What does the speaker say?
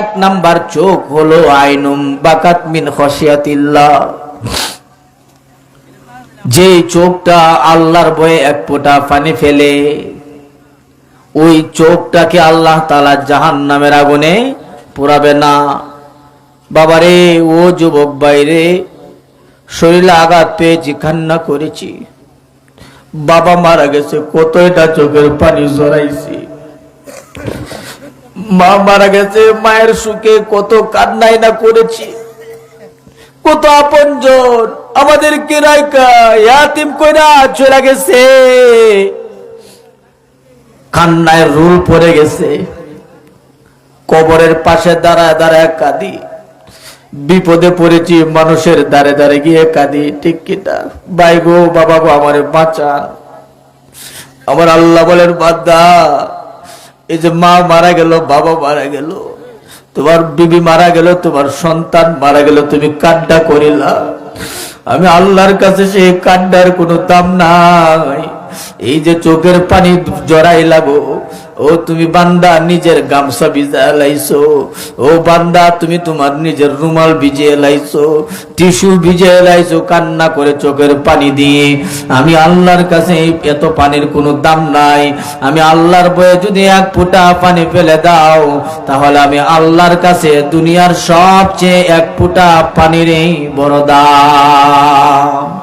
এক নাম্বার চোখ হলো আইনুম বাকাত মিন খসিয়াতিল্লাহ যে চোখটা আল্লাহর বয়ে এক ফোঁটা পানি ফেলে, ওই চোখটাকে আল্লাহ তালা জাহান নামের আগুনে পোড়াবে না। বাবারে, ও যুবক বাইরে শরীরে আঘাত পেয়েছি, কান্না করেছি। বাবা মারা গেছে কত এটা চোখের পানি জড়াইছি মা মারা গেছে, মায়ের সুখে কত কান্নাই না করেছি। কত আপনজন, আমাদের কেরাইকা ইয়াতিম কইরা চলে গেছে। কান্নায় রুল পড়ে গেছে। কবরের পাশে দাঁড়ায় দাঁড়ায় কাঁদি। বিপদে পড়েছি, মানুষের দাঁড়ে দাঁড়ে গিয়ে কাঁদি। ঠিক কিনা ভাই গো, বাবা গো, আমার বাঁচান। আমার আল্লাহ বলেন বাদা এই যে মা মারা গেল, বাবা মারা গেল, তোমার বিবি মারা গেল, তোমার সন্তান মারা গেল, তুমি কাড্ডা করিলা। আমি আল্লাহর কাছে সেই কাড্ডার কোনো দাম নাই। এই যে চোখের পানি জড়াই লাগো, ও তুমি বান্দা নিজের গামছা ভিজা লাইছো, ও বান্দা তুমি তোমার নিজের রুমাল ভিজিয়ে লাইছো, টিস্যু ভিজিয়ে লাইছো, কান্না করে চোখের পানি দিয়ে। আমি আল্লাহর কাছে এত পানির কোনো দাম নাই। আমি আল্লাহর বয়ে যদি এক ফুটা পানি ফেলে দাও, তাহলে আমি আল্লাহর কাছে দুনিয়ার সবচেয়ে এক ফুটা পানিরই বড় দাম